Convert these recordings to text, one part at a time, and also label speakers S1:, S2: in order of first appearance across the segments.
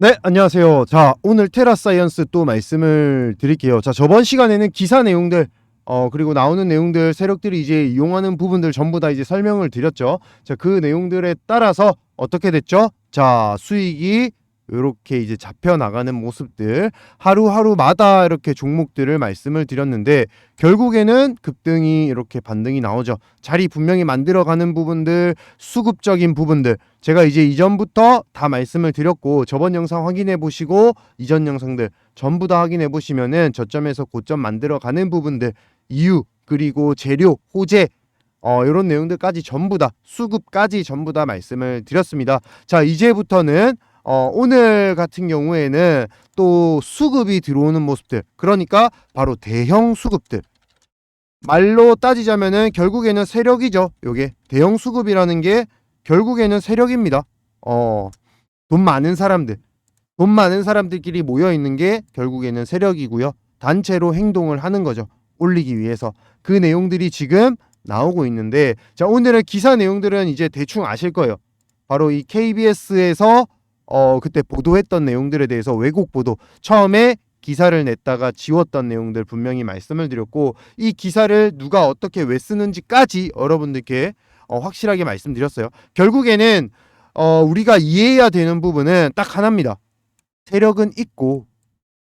S1: 네, 안녕하세요. 자, 오늘 테라사이언스 또 말씀을 드릴게요. 자, 저번 시간에는 기사 내용들, 어, 그리고 나오는 내용들, 세력들이 이제 이용하는 부분들 전부 다 이제 설명을 드렸죠. 자, 그 내용들에 따라서 어떻게 됐죠? 자, 수익이 이렇게 이제 잡혀 나가는 모습들 하루하루마다 이렇게 종목들을 말씀을 드렸는데 결국에는 급등이 이렇게 반등이 나오죠. 자리 분명히 만들어가는 부분들, 수급적인 부분들 제가 이제 이전부터 다 말씀을 드렸고 저번 영상 확인해 보시고 이전 영상들 전부 다 확인해 보시면은 저점에서 고점 만들어 가는 부분들 이유 그리고 재료 호재 어 이런 내용들까지 전부 다 수급까지 전부 다 말씀을 드렸습니다. 자 이제부터는 어 오늘 같은 경우에는 또 수급이 들어오는 모습들 그러니까 바로 대형 수급들 말로 따지자면은 결국에는 세력이죠. 요게 대형 수급이라는 게 결국에는 세력입니다. 어, 돈 많은 사람들, 돈 많은 사람들끼리 모여 있는 게 결국에는 세력이고요. 단체로 행동을 하는 거죠. 올리기 위해서. 그 내용들이 지금 나오고 있는데, 자, 오늘의 기사 내용들은 이제 대충 아실 거예요. 바로 이 KBS에서 어, 그때 보도했던 내용들에 대해서 왜곡 보도. 처음에 기사를 냈다가 지웠던 내용들 분명히 말씀을 드렸고, 이 기사를 누가 어떻게 왜 쓰는지까지 여러분들께 어, 확실하게 말씀드렸어요. 결국에는 어, 우리가 이해해야 되는 부분은 딱 하나입니다. 세력은 있고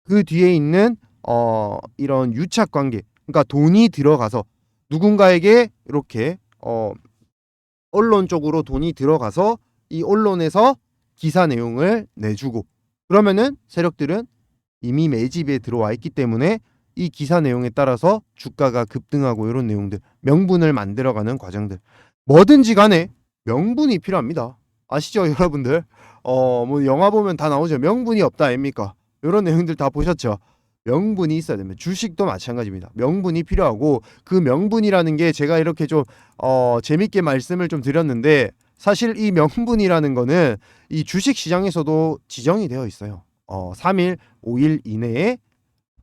S1: 그 뒤에 있는 어, 이런 유착 관계, 그러니까 돈이 들어가서 누군가에게 이렇게 어, 언론 쪽으로 돈이 들어가서 이 언론에서 기사 내용을 내주고 그러면은 세력들은 이미 매집에 들어와 있기 때문에 이 기사 내용에 따라서 주가가 급등하고 이런 내용들 명분을 만들어가는 과정들 뭐든지 간에 명분이 필요합니다. 아시죠, 여러분들? 어, 뭐 영화 보면 다 나오죠. 명분이 없다 아닙니까? 이런 내용들 다 보셨죠? 명분이 있어야 됩니다. 주식도 마찬가지입니다. 명분이 필요하고 그 명분이라는 게 제가 이렇게 좀 어, 재밌게 말씀을 좀 드렸는데 사실 이 명분이라는 거는 이 주식 시장에서도 지정이 되어 있어요. 어, 3일, 5일 이내에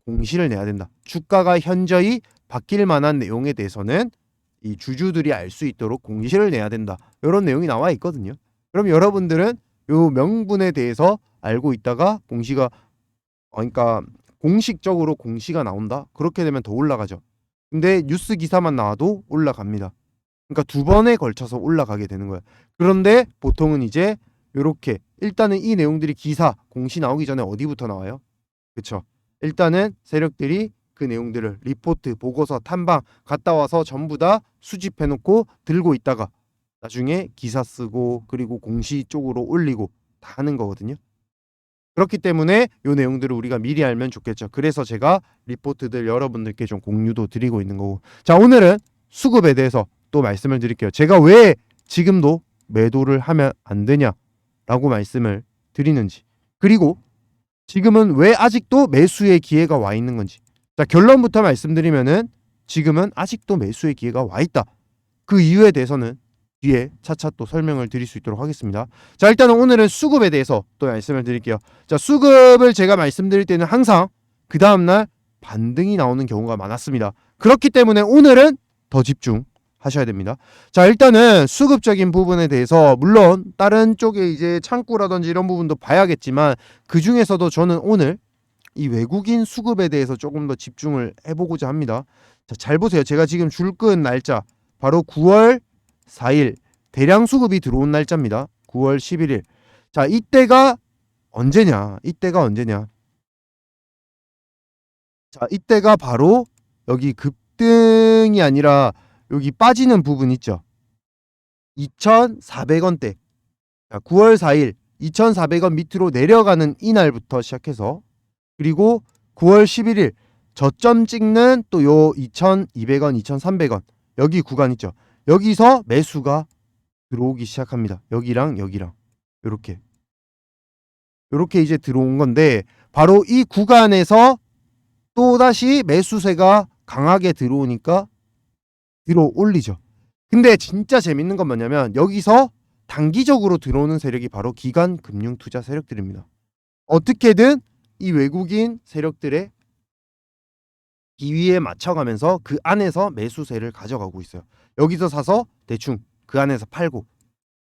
S1: 공시를 내야 된다. 주가가 현저히 바뀔 만한 내용에 대해서는 이 주주들이 알 수 있도록 공시를 내야 된다. 이런 내용이 나와 있거든요. 그럼 여러분들은 요 명분에 대해서 알고 있다가 공시가 어, 그러니까 공식적으로 공시가 나온다. 그렇게 되면 더 올라가죠. 근데 뉴스 기사만 나와도 올라갑니다. 그러니까 두 번에 걸쳐서 올라가게 되는 거예요. 그런데 보통은 이제 요렇게 일단은 이 내용들이 기사 공시 나오기 전에 어디부터 나와요? 그렇죠. 일단은 세력들이 그 내용들을 리포트, 보고서, 탐방 갔다 와서 전부 다 수집해 놓고 들고 있다가 나중에 기사 쓰고 그리고 공시 쪽으로 올리고 다 하는 거거든요. 그렇기 때문에 요 내용들을 우리가 미리 알면 좋겠죠. 그래서 제가 리포트들 여러분들께 좀 공유도 드리고 있는 거고. 자, 오늘은 수급에 대해서 또 말씀을 드릴게요. 제가 왜 지금도 매도를 하면 안 되냐라고 말씀을 드리는지. 그리고 지금은 왜 아직도 매수의 기회가 와 있는 건지. 자, 결론부터 말씀드리면은 지금은 아직도 매수의 기회가 와 있다. 그 이유에 대해서는 뒤에 차차 또 설명을 드릴 수 있도록 하겠습니다. 자, 일단은 오늘은 수급에 대해서 또 말씀을 드릴게요. 자, 수급을 제가 말씀드릴 때는 항상 그 다음날 반등이 나오는 경우가 많았습니다. 그렇기 때문에 오늘은 더 집중 하셔야 됩니다. 자, 일단은 수급적인 부분에 대해서 물론 다른 쪽에 이제 창구라든지 이런 부분도 봐야겠지만 그 중에서도 저는 오늘 이 외국인 수급에 대해서 조금 더 집중을 해보고자 합니다. 자, 잘 보세요. 제가 지금 줄끈 날짜 바로 9월 4일 대량 수급이 들어온 날짜입니다. 9월 11일. 자, 이때가 언제냐? 이때가 언제냐? 자, 이때가 바로 여기 급등이 아니라 여기 빠지는 부분 있죠. 2,400원대. 자, 9월 4일 2,400원 밑으로 내려가는 이날부터 시작해서 그리고 9월 11일 저점 찍는 또 요 2,200원, 2,300원 여기 구간 있죠. 여기서 매수가 들어오기 시작합니다. 여기랑 여기랑 이렇게 이렇게 이제 들어온 건데 바로 이 구간에서 또 다시 매수세가 강하게 들어오니까 들어 올리죠. 근데 진짜 재밌는 건 뭐냐면 여기서 단기적으로 들어오는 세력이 바로 기관 금융 투자 세력들입니다. 어떻게든 이 외국인 세력들의 기위에 맞춰가면서 그 안에서 매수세를 가져가고 있어요. 여기서 사서 대충 그 안에서 팔고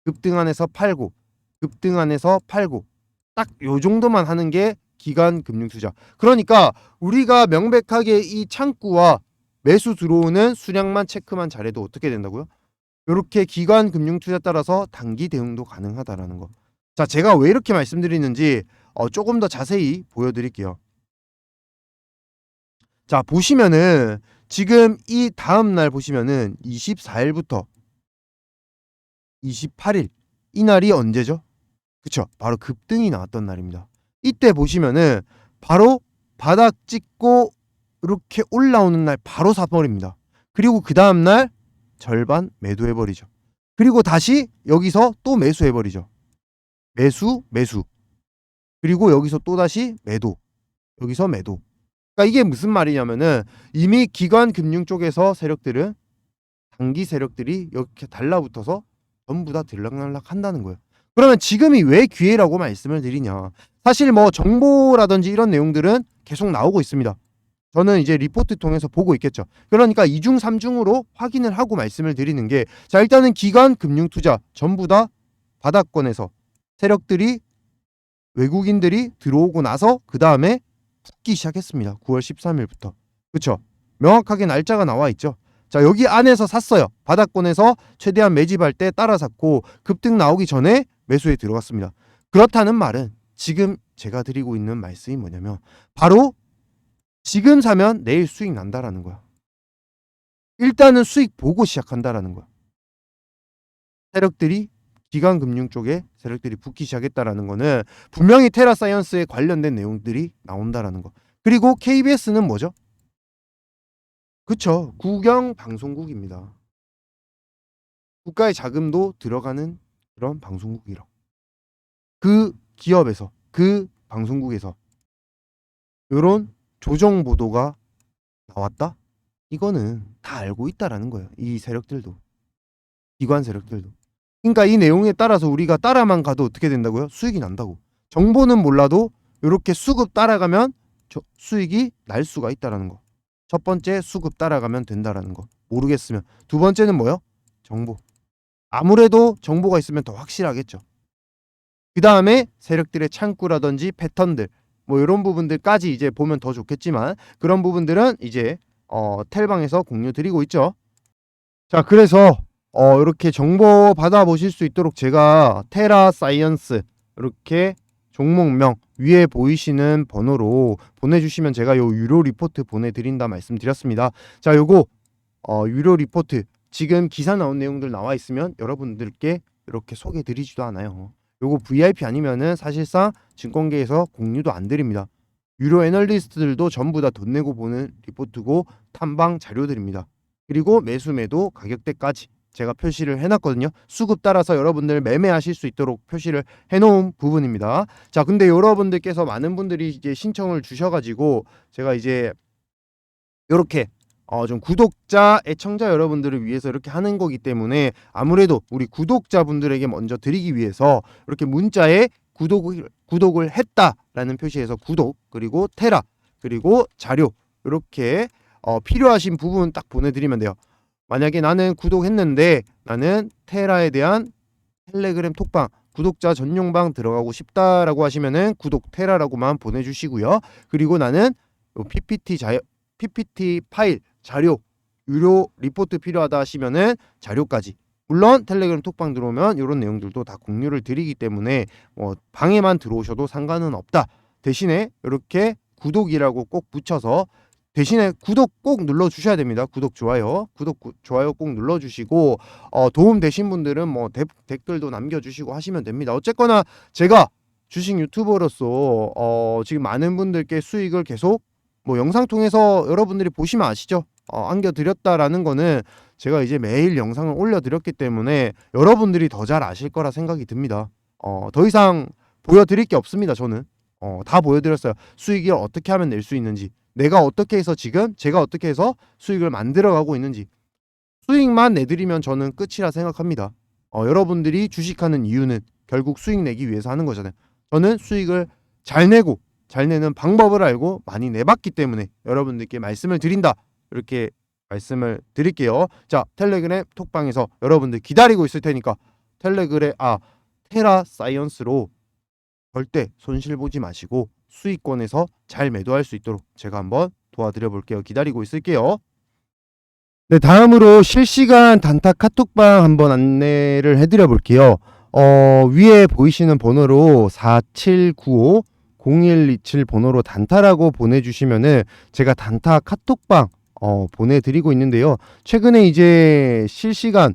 S1: 급등 안에서 팔고 급등 안에서 팔고 딱 요 정도만 하는 게 기관 금융 투자. 그러니까 우리가 명백하게 이 창구와 매수 들어오는 수량만 체크만 잘해도 어떻게 된다고요? 이렇게 기관 금융 투자 따라서 단기 대응도 가능하다라는 거. 자, 제가 왜 이렇게 말씀드리는지 어, 조금 더 자세히 보여드릴게요. 자, 보시면은 지금 이 다음 날 보시면은 24일부터 28일 이 날이 언제죠? 그쵸? 바로 급등이 나왔던 날입니다. 이때 보시면은 바로 바닥 찍고 이렇게 올라오는 날 바로 사버립니다. 그리고 그 다음 날 절반 매도해버리죠. 그리고 다시 여기서 또 매수해버리죠. 매수, 매수. 그리고 여기서 또 다시 매도. 여기서 매도. 그러니까 이게 무슨 말이냐면은 이미 기관 금융 쪽에서 세력들은 단기 세력들이 이렇게 달라붙어서 전부 다 들락날락 한다는 거예요. 그러면 지금이 왜 기회라고 말씀을 드리냐? 사실 뭐 정보라든지 이런 내용들은 계속 나오고 있습니다. 저는 이제 리포트 통해서 보고 있겠죠. 그러니까 이중삼중으로 확인을 하고 말씀을 드리는 게 자, 일단은 기관 금융 투자 전부 다 바닥권에서 세력들이 외국인들이 들어오고 나서 그 다음에 붙기 시작했습니다. 9월 13일부터. 그렇죠? 명확하게 날짜가 나와 있죠. 자, 여기 안에서 샀어요. 바닥권에서 최대한 매집할 때 따라 샀고 급등 나오기 전에 매수에 들어갔습니다. 그렇다는 말은 지금 제가 드리고 있는 말씀이 뭐냐면 바로 지금 사면 내일 수익 난다라는 거야. 일단은 수익 보고 시작한다라는 거야. 세력들이 기관 금융 쪽에 세력들이 붙기 시작했다라는 거는 분명히 테라사이언스에 관련된 내용들이 나온다라는 거. 그리고 KBS는 뭐죠? 그쵸. 국영 방송국입니다. 국가의 자금도 들어가는 그런 방송국이라. 그 기업에서 그 방송국에서 이런 조정 보도가 나왔다? 이거는 다 알고 있다라는 거예요. 이 세력들도. 기관 세력들도. 그러니까 이 내용에 따라서 우리가 따라만 가도 어떻게 된다고요? 수익이 난다고. 정보는 몰라도 이렇게 수급 따라가면 저- 수익이 날 수가 있다라는 거. 첫 번째 수급 따라가면 된다라는 거. 모르겠으면 두 번째는 뭐요? 정보. 아무래도 정보가 있으면 더 확실하겠죠. 그 다음에 세력들의 창구라든지 패턴들 뭐 이런 부분들까지 이제 보면 더 좋겠지만 그런 부분들은 이제 어, 텔방에서 공유 드리고 있죠. 자, 그래서 어, 이렇게 정보 받아 보실 수 있도록 제가 테라 사이언스 이렇게 종목명 위에 보이시는 번호로 보내주시면 제가 요 유료 리포트 보내드린다 말씀드렸습니다. 자, 요거 어, 유료 리포트 지금 기사 나온 내용들 나와 있으면 여러분들께 이렇게 소개드리지도 않아요. 요거 VIP 아니면은 사실상 증권계에서 공유도 안 드립니다. 유료 애널리스트들도 전부 다 돈 내고 보는 리포트고 탐방 자료들입니다. 그리고 매수 매도 가격대까지 제가 표시를 해놨거든요. 수급 따라서 여러분들 매매하실 수 있도록 표시를 해놓은 부분입니다. 자, 근데 여러분들께서 많은 분들이 이제 신청을 주셔가지고 제가 이제 이렇게 어, 좀 구독자, 애청자 여러분들을 위해서 이렇게 하는 거기 때문에 아무래도 우리 구독자분들에게 먼저 드리기 위해서 이렇게 문자에 구독을 구독을 했다라는 표시에서 구독 그리고 테라 그리고 자료 이렇게 어, 필요하신 부분 딱 보내드리면 돼요. 만약에 나는 구독했는데 나는 테라에 대한 텔레그램 톡방 구독자 전용방 들어가고 싶다라고 하시면은 구독 테라라고만 보내주시고요. 그리고 나는 요 PPT 자 PPT 파일 자료 유료 리포트 필요하다 하시면은 자료까지 물론 텔레그램 톡방 들어오면 이런 내용들도 다 공유를 드리기 때문에 뭐 방에만 들어오셔도 상관은 없다. 대신에 이렇게 구독이라고 꼭 붙여서 대신에 구독 꼭 눌러 주셔야 됩니다. 구독 좋아요. 구독 구- 좋아요 꼭 눌러 주시고 어, 도움 되신 분들은 뭐 대- 댓글도 남겨 주시고 하시면 됩니다. 어쨌거나 제가 주식 유튜버로서 어, 지금 많은 분들께 수익을 계속 뭐 영상 통해서 여러분들이 보시면 아시죠? 어, 안겨 드렸다라는 거는 제가 이제 매일 영상을 올려 드렸기 때문에 여러분들이 더 잘 아실 거라 생각이 듭니다. 어, 더 이상 보여 드릴 게 없습니다. 저는 어, 다 보여 드렸어요. 수익을 어떻게 하면 낼 수 있는지 내가 어떻게 해서 지금 제가 어떻게 해서 수익을 만들어 가고 있는지 수익만 내드리면 저는 끝이라 생각합니다. 어, 여러분들이 주식하는 이유는 결국 수익 내기 위해서 하는 거잖아요. 저는 수익을 잘 내고 잘 내는 방법을 알고 많이 내봤기 때문에 여러분들께 말씀을 드린다. 이렇게 말씀을 드릴게요. 자, 텔레그램 톡방에서 여러분들 기다리고 있을 테니까 텔레그램 아 테라 사이언스로 절대 손실 보지 마시고 수익권에서 잘 매도할 수 있도록 제가 한번 도와드려 볼게요. 기다리고 있을게요. 네, 다음으로 실시간 단타 카톡방 한번 안내를 해드려 볼게요. 어, 위에 보이시는 번호로 4795 0127 번호로 단타라고 보내주시면은 제가 단타 카톡방 어, 보내드리고 있는데요. 최근에 이제 실시간